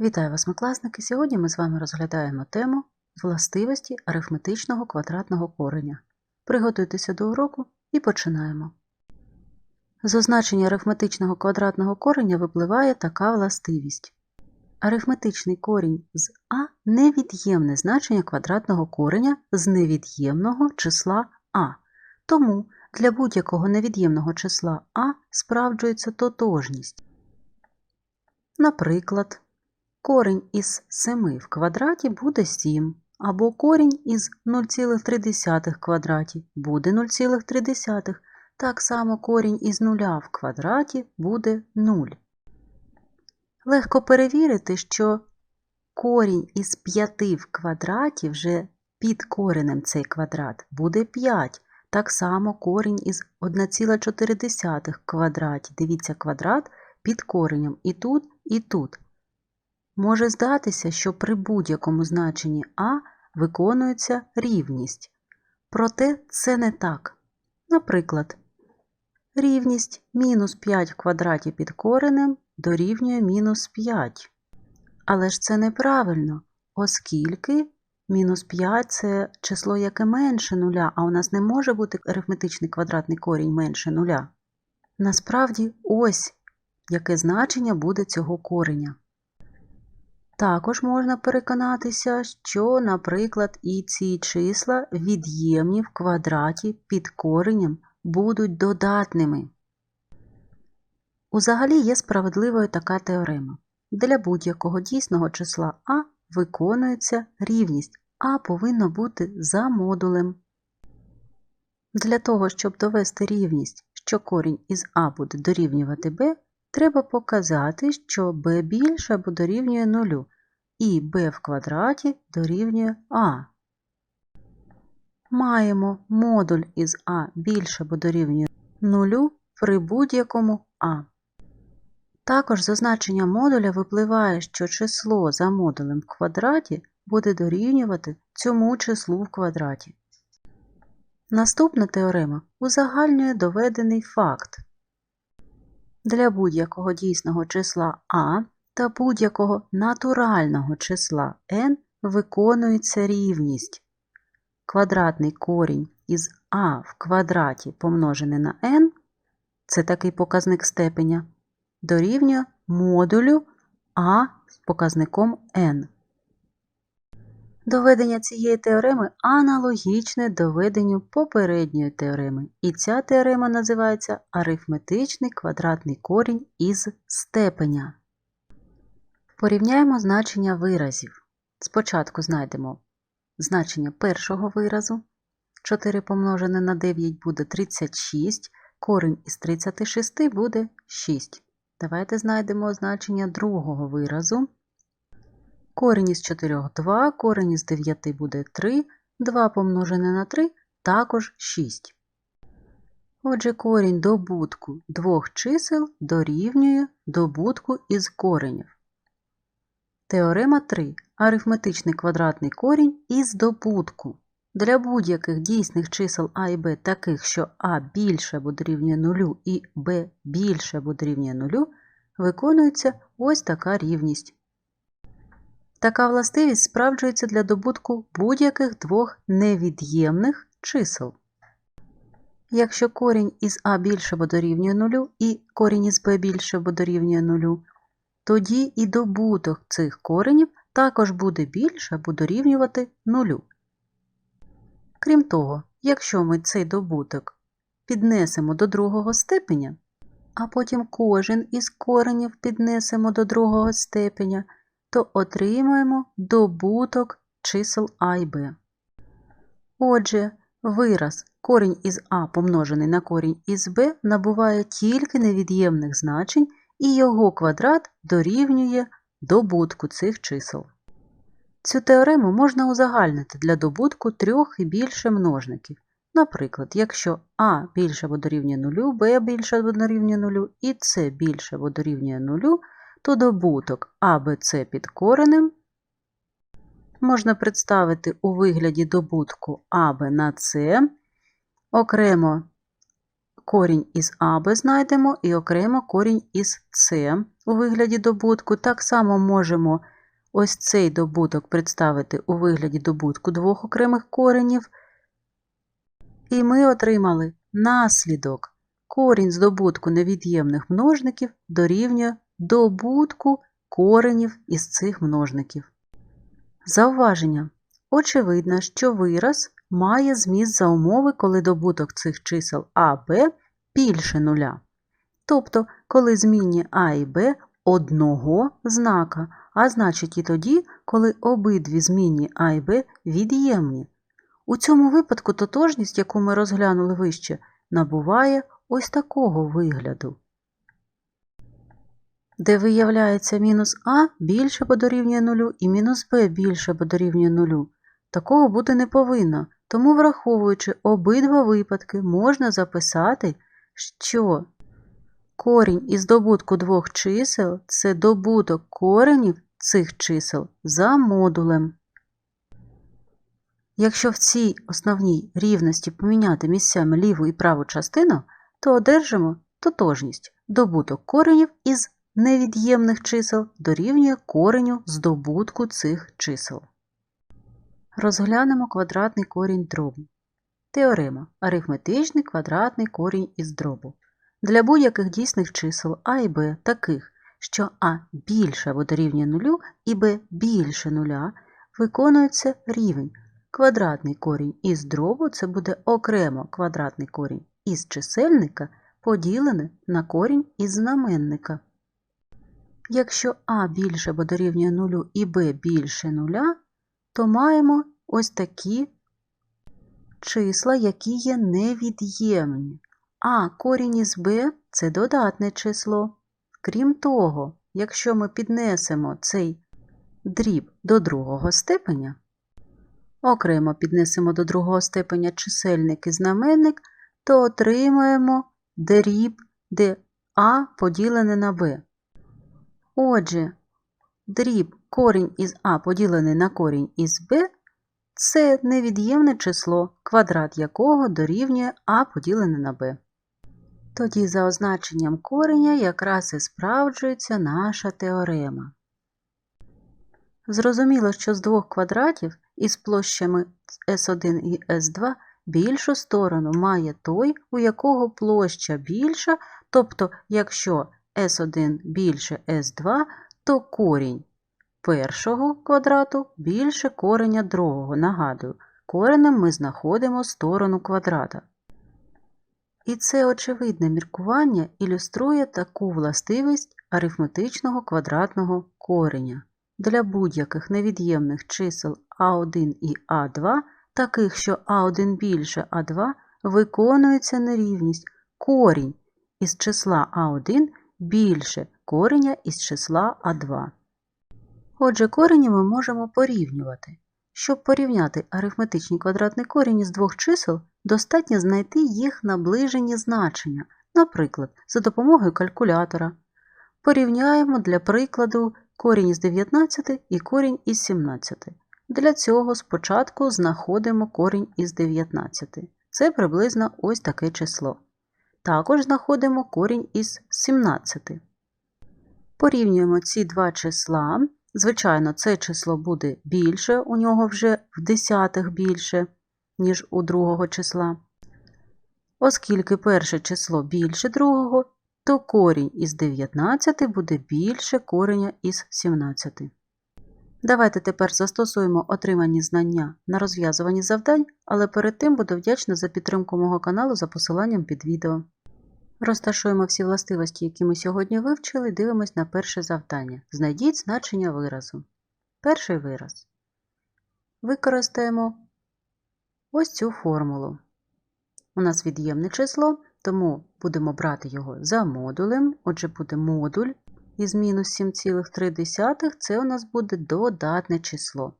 Вітаю вас, класники! Сьогодні ми з вами розглядаємо тему властивості арифметичного квадратного кореня. Приготуйтеся до уроку і починаємо. З означення арифметичного квадратного кореня випливає така властивість. Арифметичний корінь з А невід'ємне значення квадратного кореня з невід'ємного числа А. Тому для будь-якого невід'ємного числа А справджується тотожність. Наприклад, корінь із 7 в квадраті буде 7, або корінь із 0,3 в квадраті буде 0,3. Так само корінь із 0 в квадраті буде 0. Легко перевірити, що корінь із 5 в квадраті вже під коренем цей квадрат буде 5. Так само корінь із 1,4 в квадраті. Дивіться, квадрат під коренем і тут, і тут. Може здатися, що при будь-якому значенні А виконується рівність. Проте це не так. Наприклад, рівність мінус 5 в квадраті під коренем дорівнює мінус 5. Але ж це неправильно, оскільки мінус 5 це число, яке менше нуля, а у нас не може бути арифметичний квадратний корінь менше нуля. Насправді, ось яке значення буде цього кореня. Також можна переконатися, що, наприклад, і ці числа від'ємні в квадраті під коренем будуть додатними. Узагалі є справедливою така теорема. Для будь-якого дійсного числа А виконується рівність, А повинно бути за модулем. Для того, щоб довести рівність, що корінь із А буде дорівнювати b, треба показати, що b більше або дорівнює нулю, і b в квадраті дорівнює А. Маємо модуль із А більше або дорівнює нулю при будь-якому А. Також з означення модуля випливає, що число за модулем в квадраті буде дорівнювати цьому числу в квадраті. Наступна теорема узагальнює доведений факт. Для будь-якого дійсного числа А та будь-якого натурального числа n виконується рівність. Квадратний корінь із А в квадраті помножене на n це такий показник степеня, дорівнює модулю А з показником n. Доведення цієї теореми аналогічне доведенню попередньої теореми, і ця теорема називається арифметичний квадратний корінь із степеня. Порівняємо значення виразів. Спочатку знайдемо значення першого виразу. 4 помножене на 9 буде 36, корінь із 36 буде 6. Давайте знайдемо значення другого виразу. Корінь із 4 – 2, корінь із 9 буде 3, 2 помножене на 3 також 6. Отже, корінь добутку двох чисел дорівнює добутку із коренів. Теорема 3. Арифметичний квадратний корінь із добутку. Для будь-яких дійсних чисел А і Б таких, що А більше або дорівнює 0 і Б більше або дорівнює 0, виконується ось така рівність. Така властивість справджується для добутку будь-яких двох невід'ємних чисел. Якщо корінь із А більше або дорівнює 0 і корінь із Б більше або дорівнює 0, тоді і добуток цих коренів також буде більше або дорівнювати 0. Крім того, якщо ми цей добуток піднесемо до другого степеня, а потім кожен із коренів піднесемо до другого степеня, то отримаємо добуток чисел А і Б. Отже, вираз корінь із А помножений на корінь із Б набуває тільки невід'ємних значень, і його квадрат дорівнює добутку цих чисел. Цю теорему можна узагальнити для добутку трьох і більше множників. Наприклад, якщо А більше або дорівнює 0, Б більше або дорівнює 0 і С більше або дорівнює 0, то добуток АБЦ під коренем можна представити у вигляді добутку АБ на С, окремо корінь із АБ знайдемо і окремо корінь із С у вигляді добутку. Так само можемо ось цей добуток представити у вигляді добутку двох окремих коренів. І ми отримали наслідок. Корінь з добутку невід'ємних множників дорівнює добутку коренів із цих множників. Зауваження. Очевидно, що вираз має зміст за умови, коли добуток цих чисел А, Б більше нуля. Тобто, коли змінні А і Б одного знака, а значить і тоді, коли обидві змінні А і Б від'ємні. У цьому випадку тотожність, яку ми розглянули вище, набуває ось такого вигляду, де виявляється мінус А більше або дорівнює нулю і мінус Б більше або дорівнює нулю. Такого бути не повинно, тому, враховуючи обидва випадки, можна записати, що корінь із добутку двох чисел це добуток коренів цих чисел за модулем. Якщо в цій основній рівності поміняти місцями ліву і праву частину, то одержимо тотожність. Добуток коренів із невід'ємних чисел дорівнює кореню з добутку цих чисел. Розглянемо квадратний корінь дробу. Теорема. Арифметичний квадратний корінь із дробу. Для будь-яких дійсних чисел А і Б таких, що А більше або дорівнює нулю і Б більше нуля, виконується рівень. Квадратний корінь із дробу це буде окремо квадратний корінь із чисельника поділене на корінь із знаменника. Якщо А більше або дорівнює нулю і Б більше нуля, то маємо ось такі числа, які є невід'ємні. А корінь із b це додатне число. Крім того, якщо ми піднесемо цей дріб до другого степеня, окремо піднесемо до другого степеня чисельник і знаменник, то отримаємо дріб, де А поділене на b. Отже, дріб корінь із А поділений на корінь із b це невід'ємне число, квадрат якого дорівнює А поділене на b. Тоді за означенням кореня якраз і справджується наша теорема. Зрозуміло, що з двох квадратів із площами S1 і S2 більшу сторону має той, у якого площа більша, тобто, якщо S1 більше S2, то корінь першого квадрату більше кореня другого. Нагадую, коренем ми знаходимо сторону квадрата. І це очевидне міркування ілюструє таку властивість арифметичного квадратного кореня. Для будь-яких невід'ємних чисел А1 і А2, таких, що А1 більше А2, виконується нерівність корінь із числа А1 більше кореня із числа А2. Отже, корені ми можемо порівнювати. Щоб порівняти арифметичний квадратний корінь із двох чисел, достатньо знайти їх наближені значення, наприклад, за допомогою калькулятора. Порівняємо для прикладу корінь із 19 і корінь із 17. Для цього спочатку знаходимо корінь із 19. Це приблизно ось таке число. Також знаходимо корінь із 17. Порівнюємо ці два числа. Звичайно, це число буде більше, у нього вже в десятих більше, ніж у другого числа. Оскільки перше число більше другого, то корінь із 19 буде більше кореня із 17. Давайте тепер застосуємо отримані знання на розв'язуванні завдань, але перед тим буду вдячна за підтримку мого каналу за посиланням під відео. Розташуємо всі властивості, які ми сьогодні вивчили, дивимось на перше завдання. Знайдіть значення виразу. Перший вираз. Використаємо ось цю формулу. У нас від'ємне число, тому будемо брати його за модулем. Отже, буде модуль із мінус 7,3, це у нас буде додатне число.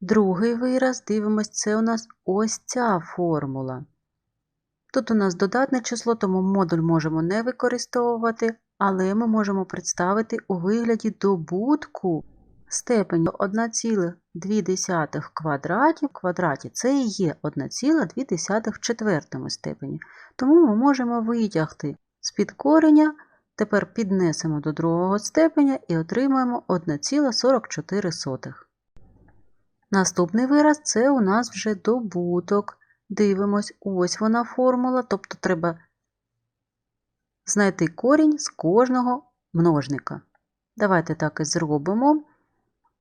Другий вираз, дивимось, це у нас ось ця формула. Тут у нас додатне число, тому модуль можемо не використовувати, але ми можемо представити у вигляді добутку степені 1,2 в квадраті це і є 1,2 в четвертому степені. Тому ми можемо витягти з під кореня, тепер піднесемо до другого степеня і отримаємо 1,44. Наступний вираз це у нас вже добуток. Дивимось, ось вона формула, тобто треба знайти корінь з кожного множника. Давайте так і зробимо.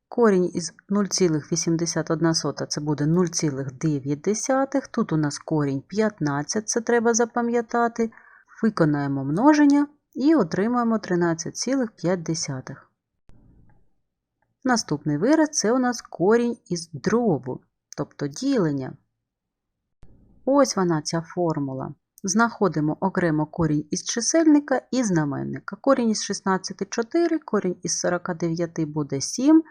Корінь із 0,81 це буде 0,9. Тут у нас корінь 15, це треба запам'ятати. Виконаємо множення і отримаємо 13,5. Наступний вираз це у нас корінь із дробу, тобто ділення. Ось вона ця формула. Знаходимо окремо корінь із чисельника і знаменника. Корінь із 16 – 4, корінь із 49 буде 7.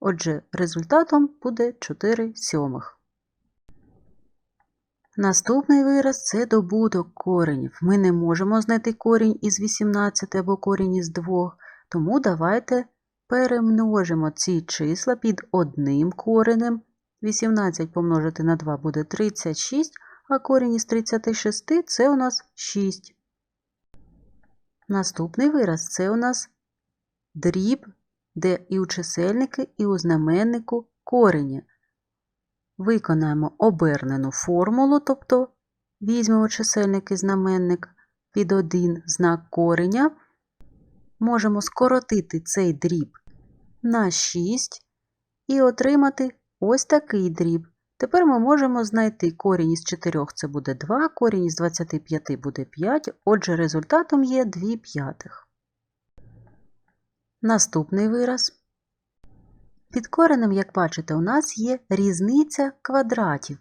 Отже, результатом буде 4 сьомих. Наступний вираз це добуток коренів. Ми не можемо знайти корінь із 18 або корінь із 2, тому давайте перемножимо ці числа під одним коренем. 18 помножити на 2 буде 36, а корінь із 36 це у нас 6. Наступний вираз це у нас дріб, де і у чисельники, і у знаменнику корені. Виконаємо обернену формулу, тобто візьмемо чисельник і знаменник під один знак кореня. Можемо скоротити цей дріб на 6 і отримати ось такий дріб. Тепер ми можемо знайти корінь із 4 це буде 2, корінь із 25 буде 5, отже, результатом є 2 п'ятих. Наступний вираз. Під коренем, як бачите, у нас є різниця квадратів.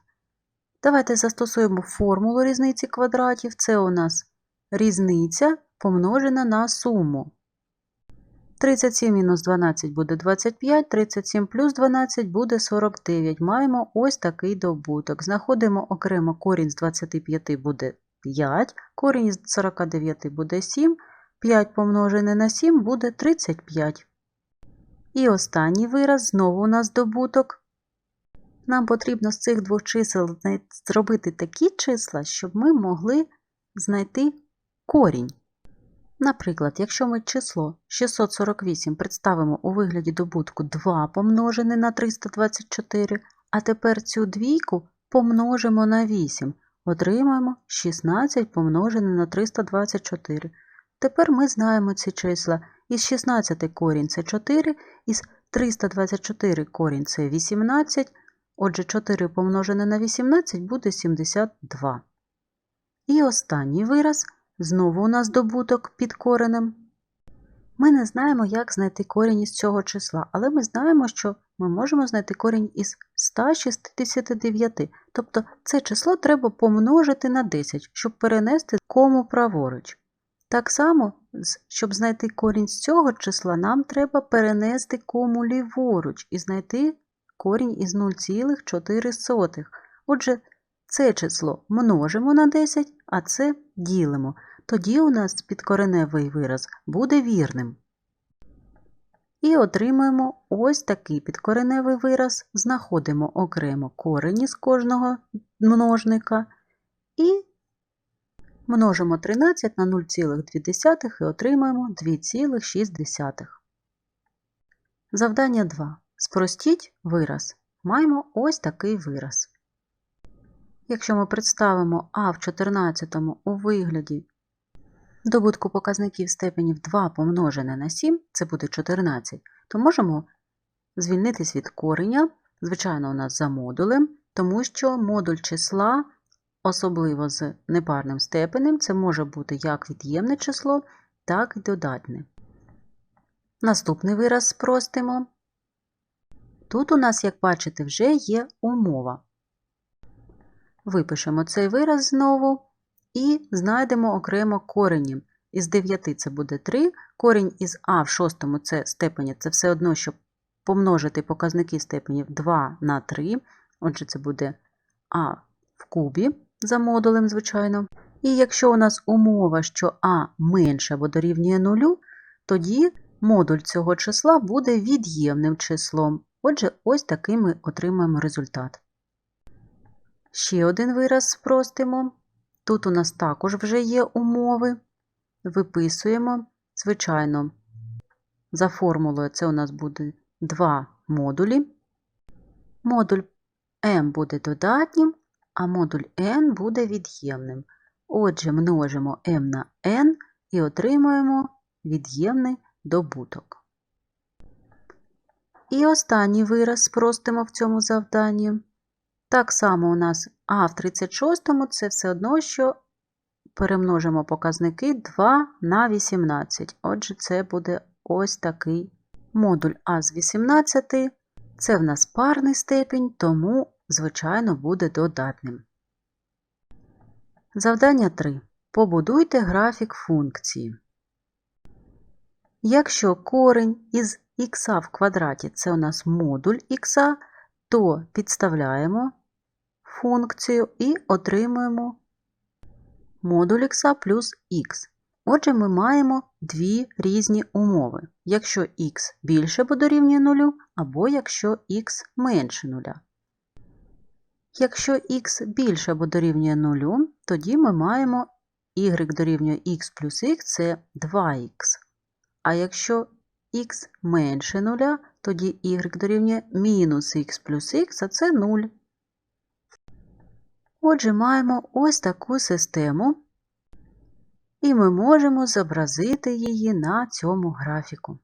Давайте застосуємо формулу різниці квадратів. Це у нас різниця помножена на суму. 37 мінус 12 буде 25, 37 плюс 12 буде 49. Маємо ось такий добуток. Знаходимо окремо корінь з 25 буде 5, корінь з 49 буде 7, 5 помножене на 7 буде 35. І останній вираз знову у нас добуток. Нам потрібно з цих двох чисел зробити такі числа, щоб ми могли знайти корінь. Наприклад, якщо ми число 648 представимо у вигляді добутку 2 помножене на 324, а тепер цю двійку помножимо на 8, отримаємо 16 помножене на 324. Тепер ми знаємо ці числа. Із 16 корінь це 4, із 324 корінь це 18, отже 4 помножене на 18 буде 72. І останній вираз – Знову у нас добуток під коренем. Ми не знаємо, як знайти корінь із цього числа, але ми знаємо, що ми можемо знайти корінь із 169. Тобто це число треба помножити на 10, щоб перенести кому праворуч. Так само, щоб знайти корінь з цього числа, нам треба перенести кому ліворуч і знайти корінь із 0,4. Отже, це число множимо на 10, а це ділимо тоді у нас підкореневий вираз буде вірним. І отримуємо ось такий підкореневий вираз, знаходимо окремо корені з кожного множника і множимо 13 на 0,2 і отримаємо 2,6. Завдання 2. Спростіть вираз. Маємо ось такий вираз. Якщо ми представимо А в 14 у вигляді добутку показників степенів 2 помножене на 7, це буде 14, то можемо звільнитись від кореня, звичайно, у нас за модулем, тому що модуль числа, особливо з непарним степенем, це може бути як від'ємне число, так і додатне. Наступний вираз спростимо. Тут у нас, як бачите, вже є умова. Випишемо цей вираз знову. І знайдемо окремо корені. Із 9 це буде 3, корінь із А в шостому це степені, це все одно, щоб помножити показники степенів 2 на 3. Отже, це буде А в кубі за модулем, звичайно. І якщо у нас умова, що А менше або дорівнює 0, тоді модуль цього числа буде від'ємним числом. Отже, ось такий ми отримаємо результат. Ще один вираз спростимо. Тут у нас також вже є умови. Виписуємо, звичайно, за формулою це у нас буде два модулі. Модуль m буде додатнім, а модуль n буде від'ємним. Отже, множимо m на n і отримуємо від'ємний добуток. І останній вираз спростимо в цьому завданні. Так само у нас а в 36 це все одно, що перемножимо показники 2 на 18. Отже, це буде ось такий модуль А з 18. Це в нас парний степінь, тому, звичайно, буде додатним. Завдання 3. Побудуйте графік функції. Якщо корень із х в квадраті це у нас модуль х, то підставляємо функцію і отримуємо модуль х плюс х. Отже, ми маємо дві різні умови. Якщо х більше або дорівнює 0, або якщо х менше 0. Якщо х більше або дорівнює 0, тоді ми маємо y дорівнює х плюс х це 2х. А якщо х менше 0, тоді y дорівнює мінус х плюс х, а це 0. Отже, маємо ось таку систему, і ми можемо зобразити її на цьому графіку.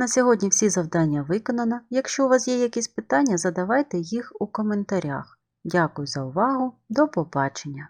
На сьогодні всі завдання виконано. Якщо у вас є якісь питання, задавайте їх у коментарях. Дякую за увагу. До побачення!